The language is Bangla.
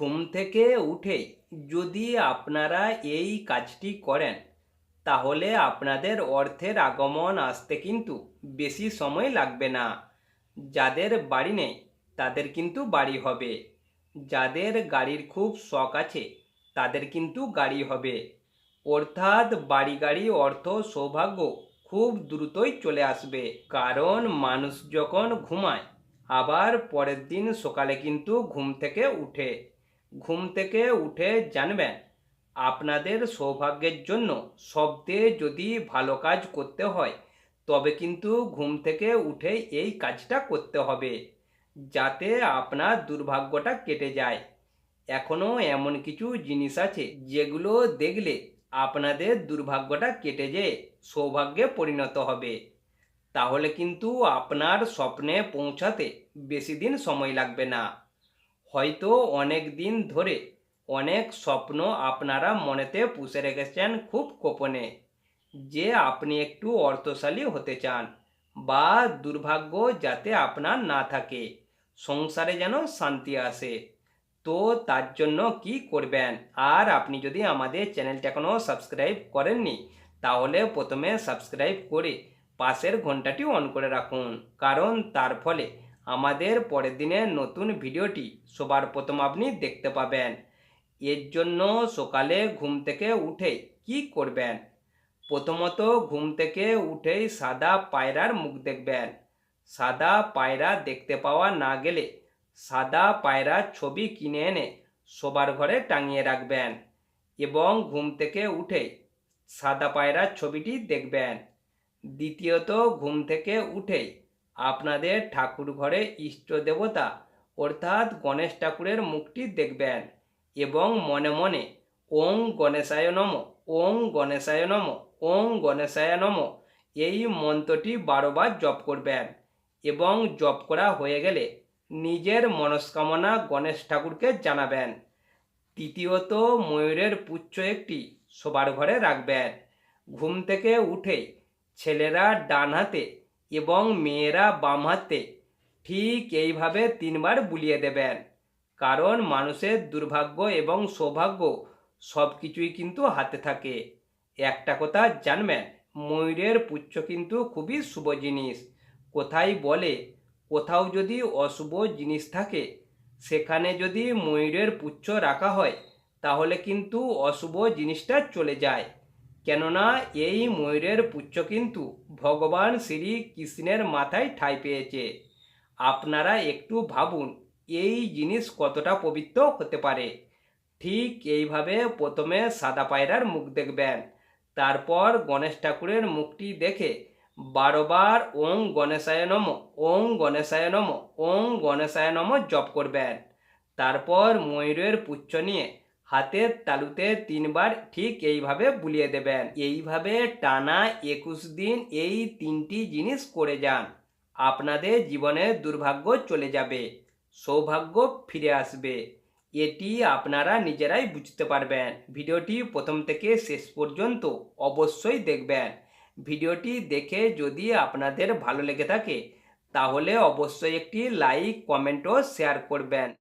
ঘুম থেকে উঠে যদি আপনারা এই কাজটি করেন, তাহলে আপনাদের অর্থের আগমন আসতে কিন্তু বেশি সময় লাগবে না। যাদের বাড়ি নেই, তাদের কিন্তু বাড়ি হবে। যাদের গাড়ির খুব শখ আছে, তাদের কিন্তু গাড়ি হবে। অর্থাৎ বাড়ি গাড়ি অর্থ সৌভাগ্য খুব দ্রুতই চলে আসবে। কারণ মানুষ যখন ঘুমায়, আবার পরের দিন সকালে কিন্তু ঘুম থেকে উঠে। ঘুম থেকে উঠে জানবেন, আপনাদের সৌভাগ্যের জন্য সবচেয়ে যদি ভালো কাজ করতে হয়, তবে কিন্তু ঘুম থেকে উঠে এই কাজটা করতে হবে, যাতে আপনার দুর্ভাগ্যটা কেটে যায়। এখনও এমন কিছু জিনিস আছে যেগুলো দেখলে আপনাদের দুর্ভাগ্যটা কেটে যেয়ে সৌভাগ্যে পরিণত হবে। তাহলে কিন্তু আপনার স্বপ্নে পৌঁছাতে বেশি দিন সময় লাগবে না। হয়তো অনেক দিন ধরে অনেক স্বপ্ন আপনারা মনেতে পুষে রেখেছেন খুব গোপনে, যে আপনি একটু অর্থশালী হতে চান বা দুর্ভাগ্য যাতে আপনার না থাকে, সংসারে যেন শান্তি আসে। তো তার জন্য কি করবেন? আর আপনি যদি আমাদের চ্যানেলটা এখনও সাবস্ক্রাইব করেননি, তাহলে প্রথমে সাবস্ক্রাইব করে পাশের ঘন্টাটি অন করে রাখুন, কারণ তার ফলে আমাদের পরের দিনের নতুন ভিডিওটি সবার প্রথম আপনি দেখতে পাবেন। এর জন্য সকালে ঘুম থেকে উঠে কি করবেন? প্রথমত ঘুম থেকে উঠেই সাদা পায়রার মুখ দেখবেন। সাদা পায়রা দেখতে পাওয়া না গেলে সাদা পায়রার ছবি কিনে এনে শোবার ঘরে টাঙিয়ে রাখবেন এবং ঘুম থেকে উঠে সাদা পায়রার ছবিটি দেখবেন। দ্বিতীয়ত, ঘুম থেকে উঠেই আপনাদের ঠাকুর ঘরে ইষ্ট দেবতা অর্থাৎ গণেশ ঠাকুরের মুখটি দেখবেন এবং মনে মনে, ওং গণেশায় নম, ওং গণেশায় নম, ওং গণেশায় নম এই মন্ত্রটি বারোবার জপ করবেন এবং জপ করা হয়ে গেলে নিজের মনস্কামনা গণেশ ঠাকুরকে জানাবেন। তৃতীয়ত, ময়ূরের পুচ্ছ একটি শোবার ঘরে রাখবেন। ঘুম থেকে উঠে ছেলেরা ডান হাতে এবং মেয়েরা বাম হাতে ঠিক এইভাবে তিনবার বুলিয়ে দেবেন। কারণ মানুষের দুর্ভাগ্য এবং সৌভাগ্য সব কিছুই কিন্তু হাতে থাকে। একটা কথা জানবেন, ময়ূরের পুচ্ছ কিন্তু খুবই শুভ জিনিস। কোথায় বলে, কোথাও যদি অশুভ জিনিস থাকে, সেখানে যদি ময়ূরের পুচ্ছ রাখা হয়, তাহলে কিন্তু অশুভ জিনিসটা চলে যায়। কেননা এই ময়ূরের পুচ্ছ কিন্তু ভগবান শ্রী কৃষ্ণের মাথায় ঠাঁই পেয়েছে। আপনারা একটু ভাবুন, এই জিনিস কতটা পবিত্র হতে পারে? ঠিক এইভাবে প্রথমে সাদা পায়রার মুখ দেখবেন, তারপর গণেশ ঠাকুরের মুখটি দেখে বারোবার ওং গণেশায় নম, ওং গণেশায় নম, ওং গণেশায় নম জপ করবেন। তারপর ময়ূরের পুচ্ছ নিয়ে হাতের তালুতে তিনবার ঠিক এইভাবে বুলিয়ে দেবেন। এইভাবে টানা একুশ দিন এই তিনটি জিনিস করে যান। আপনাদের জীবনে দুর্ভাগ্য চলে যাবে, সৌভাগ্য ফিরে আসবে। এটি আপনারা নিজেরাই বুঝতে পারবেন। ভিডিওটি প্রথম থেকে শেষ পর্যন্ত অবশ্যই দেখবেন। ভিডিওটি দেখে যদি আপনাদের ভালো লেগে থাকে, তাহলে অবশ্যই একটি লাইক, কমেন্ট ও শেয়ার করবেন।